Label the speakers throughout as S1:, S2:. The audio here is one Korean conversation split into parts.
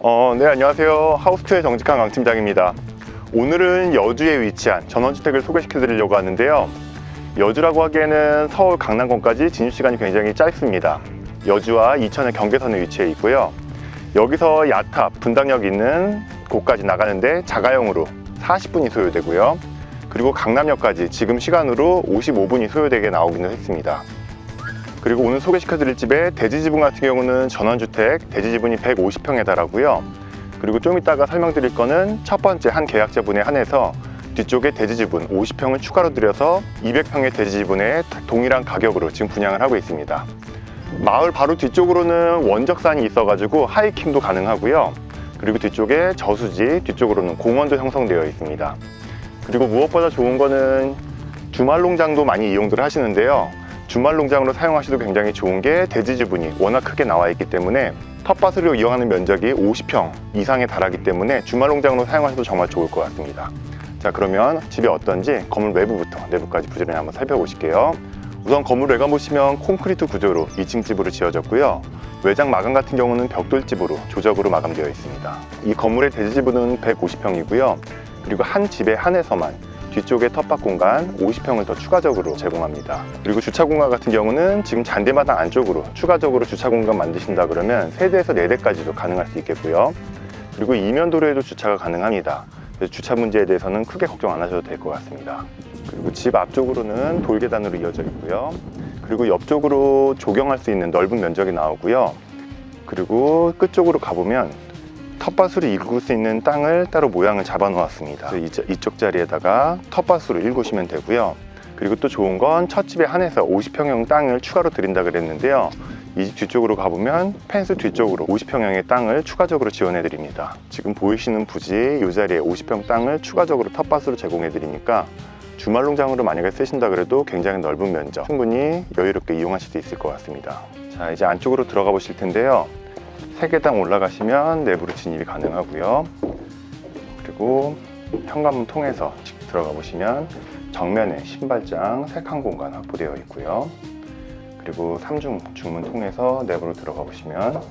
S1: 어, 네, 안녕하세요. 하우스트의 정직한 강 팀장입니다. 오늘은 여주에 위치한 전원주택을 소개시켜 드리려고 하는데요. 여주라고 하기에는 서울 강남권까지 진입 시간이 굉장히 짧습니다. 여주와 이천의 경계선에 위치해 있고요. 여기서 야탑, 분당역 있는 곳까지 나가는데 자가용으로 40분이 소요되고요. 그리고 강남역까지 지금 시간으로 55분이 소요되게 나오기는 했습니다. 그리고 오늘 소개시켜 드릴 집의 대지 지분 같은 경우는 전원주택 대지 지분이 150평에 달하고요. 그리고 좀 이따가 설명드릴 거는 첫 번째 한 계약자분에 한해서 뒤쪽에 대지 지분 50평을 추가로 들여서 200평의 대지 지분에 동일한 가격으로 지금 분양을 하고 있습니다. 마을 바로 뒤쪽으로는 원적산이 있어가지고 하이킹도 가능하고요. 그리고 뒤쪽에 저수지, 뒤쪽으로는 공원도 형성되어 있습니다. 그리고 무엇보다 좋은 거는 주말 농장도 많이 이용들 하시는데요. 주말 농장으로 사용하셔도 굉장히 좋은 게 대지 지분이 워낙 크게 나와 있기 때문에 텃밭으로 이용하는 면적이 50평 이상에 달하기 때문에 주말 농장으로 사용하셔도 정말 좋을 것 같습니다. 자 그러면 집이 어떤지 건물 외부부터 내부까지 부지런히 한번 살펴보실게요. 우선 건물 외관 보시면 콘크리트 구조로 2층 집으로 지어졌고요. 외장 마감 같은 경우는 벽돌 집으로 조적으로 마감되어 있습니다. 이 건물의 대지 지분은 150평이고요. 그리고 한 집에 한해서만 뒤쪽에 텃밭 공간 50평을 더 추가적으로 제공합니다. 그리고 주차 공간 같은 경우는 지금 잔디마당 안쪽으로 추가적으로 주차 공간 만드신다 그러면 3대에서 4대까지도 가능할 수 있겠고요. 그리고 이면 도로에도 주차가 가능합니다. 주차 문제에 대해서는 크게 걱정 안 하셔도 될 것 같습니다. 그리고 집 앞쪽으로는 돌계단으로 이어져 있고요. 그리고 옆쪽으로 조경할 수 있는 넓은 면적이 나오고요. 그리고 끝쪽으로 가보면 텃밭으로 일굴 수 있는 땅을 따로 모양을 잡아 놓았습니다. 이쪽 자리에다가 텃밭으로 일구시면 되고요. 그리고 또 좋은 건 첫 집에 한해서 50평형 땅을 추가로 드린다 그랬는데요. 이 집 뒤쪽으로 가보면 펜스 뒤쪽으로 50평형의 땅을 추가적으로 지원해 드립니다. 지금 보이시는 부지 이 자리에 50평 땅을 추가적으로 텃밭으로 제공해 드리니까 주말 농장으로 만약에 쓰신다 그래도 굉장히 넓은 면적 충분히 여유롭게 이용하실 수 있을 것 같습니다. 자 이제 안쪽으로 들어가 보실 텐데요. 세 계단 올라가시면 내부로 진입이 가능하고요. 그리고 현관문 통해서 직 들어가 보시면 정면에 신발장 세칸 공간 확보되어 있고요. 그리고 삼중 중문 통해서 내부로 들어가 보시면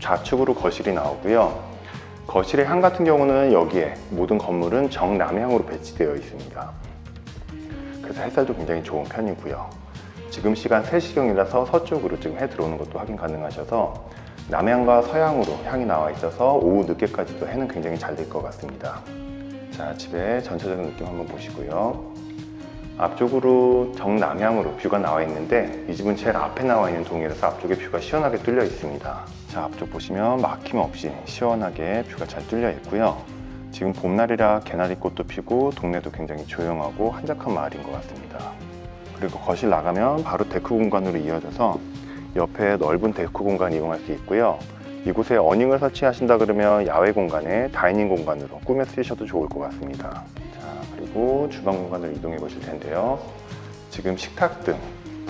S1: 좌측으로 거실이 나오고요. 거실의 향 같은 경우는 여기에 모든 건물은 정남향으로 배치되어 있습니다. 그래서 햇살도 굉장히 좋은 편이고요. 지금 시간 3시경이라서 서쪽으로 지금 해 들어오는 것도 확인 가능하셔서 남향과 서향으로 향이 나와 있어서 오후 늦게까지도 해는 굉장히 잘 될 것 같습니다. 자, 집의 전체적인 느낌 한번 보시고요. 앞쪽으로 정남향으로 뷰가 나와 있는데 이 집은 제일 앞에 나와 있는 동이라서 앞쪽에 뷰가 시원하게 뚫려 있습니다. 자, 앞쪽 보시면 막힘없이 시원하게 뷰가 잘 뚫려 있고요. 지금 봄날이라 개나리꽃도 피고 동네도 굉장히 조용하고 한적한 마을인 것 같습니다. 그리고 거실 나가면 바로 데크 공간으로 이어져서 옆에 넓은 데크 공간 이용할 수 있고요. 이곳에 어닝을 설치하신다 그러면 야외 공간에 다이닝 공간으로 꾸며 쓰셔도 좋을 것 같습니다. 자, 그리고 주방 공간으로 이동해 보실 텐데요. 지금 식탁 등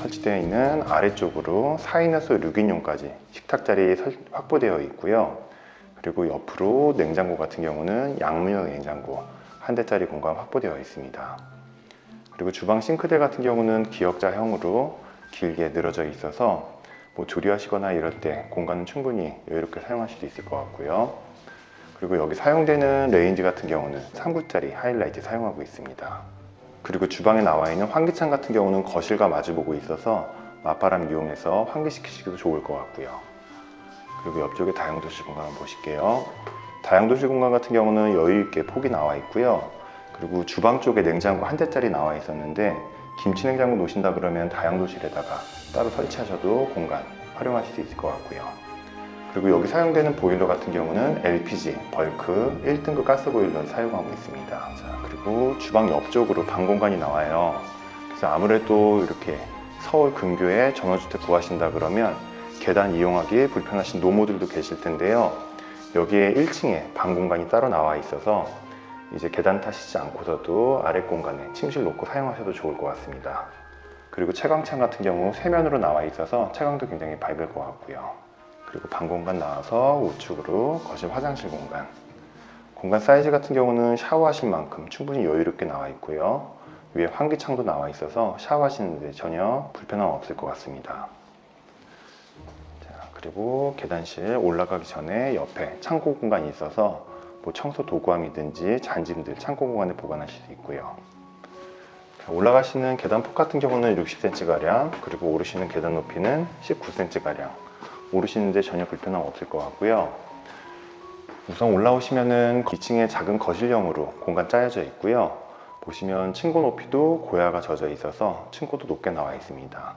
S1: 설치되어 있는 아래쪽으로 4인에서 6인용까지 식탁 자리 설- 확보되어 있고요. 그리고 옆으로 냉장고 같은 경우는 양문형 냉장고 한 대짜리 공간 확보되어 있습니다. 그리고 주방 싱크대 같은 경우는 기역자형으로 길게 늘어져 있어서 뭐 조리하시거나 이럴 때 공간은 충분히 여유롭게 사용하실 수 있을 것 같고요. 그리고 여기 사용되는 레인지 같은 경우는 3구짜리 하이라이트 사용하고 있습니다. 그리고 주방에 나와 있는 환기창 같은 경우는 거실과 마주보고 있어서 맞바람 이용해서 환기시키시기도 좋을 것 같고요. 그리고 옆쪽에 다용도실 공간 한번 보실게요. 다용도실 공간 같은 경우는 여유 있게 폭이 나와 있고요. 그리고 주방 쪽에 냉장고 한 대짜리 나와 있었는데 김치 냉장고 놓으신다 그러면 다용도실에다가 따로 설치하셔도 공간 활용하실 수 있을 것 같고요. 그리고 여기 사용되는 보일러 같은 경우는 LPG, 벌크, 1등급 가스 보일러를 사용하고 있습니다. 자, 그리고 주방 옆쪽으로 방 공간이 나와요. 그래서 아무래도 이렇게 서울 근교에 전원주택 구하신다 그러면 계단 이용하기 불편하신 노모들도 계실 텐데요. 여기에 1층에 방 공간이 따로 나와 있어서 이제 계단 타시지 않고서도 아래 공간에 침실 놓고 사용하셔도 좋을 것 같습니다. 그리고 채광창 같은 경우 세면으로 나와 있어서 채광도 굉장히 밝을 것 같고요. 그리고 방 공간 나와서 우측으로 거실 화장실 공간. 공간 사이즈 같은 경우는 샤워하실 만큼 충분히 여유롭게 나와 있고요. 위에 환기창도 나와 있어서 샤워하시는데 전혀 불편함 없을 것 같습니다. 자, 그리고 계단실 올라가기 전에 옆에 창고 공간이 있어서 뭐 청소 도구함이든지 잔짐들 창고 공간에 보관하실 수 있고요. 올라가시는 계단폭 같은 경우는 60cm가량 그리고 오르시는 계단 높이는 19cm가량 오르시는데 전혀 불편함 없을 것 같고요. 우선 올라오시면은 2층에 작은 거실형으로 공간 짜여져 있고요. 보시면 층고 높이도 고야가 젖어 있어서 층고도 높게 나와 있습니다.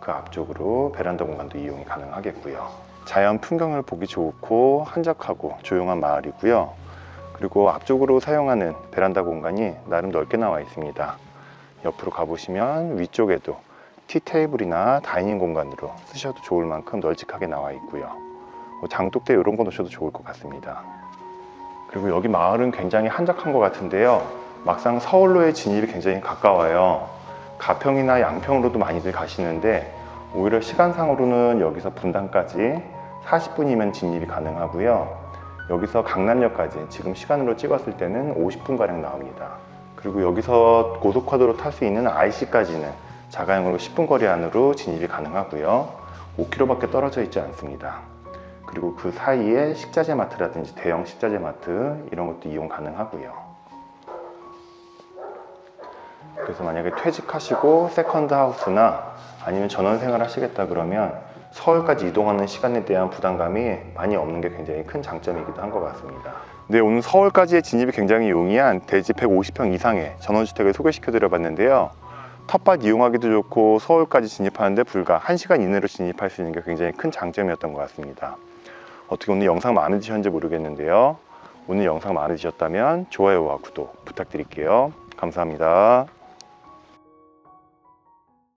S1: 그 앞쪽으로 베란다 공간도 이용이 가능하겠고요. 자연 풍경을 보기 좋고 한적하고 조용한 마을이고요. 그리고 앞쪽으로 사용하는 베란다 공간이 나름 넓게 나와 있습니다. 옆으로 가보시면 위쪽에도 티 테이블이나 다이닝 공간으로 쓰셔도 좋을 만큼 널찍하게 나와 있고요. 뭐 장독대 이런 거 놓으셔도 좋을 것 같습니다. 그리고 여기 마을은 굉장히 한적한 것 같은데요. 막상 서울로의 진입이 굉장히 가까워요. 가평이나 양평으로도 많이들 가시는데 오히려 시간상으로는 여기서 분당까지 40분이면 진입이 가능하고요. 여기서 강남역까지 지금 시간으로 찍었을 때는 50분가량 나옵니다. 그리고 여기서 고속화도로 탈 수 있는 IC까지는 자가용으로 10분 거리 안으로 진입이 가능하고요. 5km밖에 떨어져 있지 않습니다. 그리고 그 사이에 식자재 마트라든지 대형 식자재 마트 이런 것도 이용 가능하고요. 그래서 만약에 퇴직하시고 세컨드 하우스나 아니면 전원 생활 하시겠다 그러면 서울까지 이동하는 시간에 대한 부담감이 많이 없는 게 굉장히 큰 장점이기도 한 것 같습니다. 네, 오늘 서울까지의 진입이 굉장히 용이한 대지 150평 이상의 전원주택을 소개시켜 드려 봤는데요. 텃밭 이용하기도 좋고 서울까지 진입하는데 불과 1시간 이내로 진입할 수 있는 게 굉장히 큰 장점이었던 것 같습니다. 어떻게 오늘 영상 마음에 드셨는지 모르겠는데요. 오늘 영상 마음에 드셨다면 좋아요와 구독 부탁드릴게요. 감사합니다.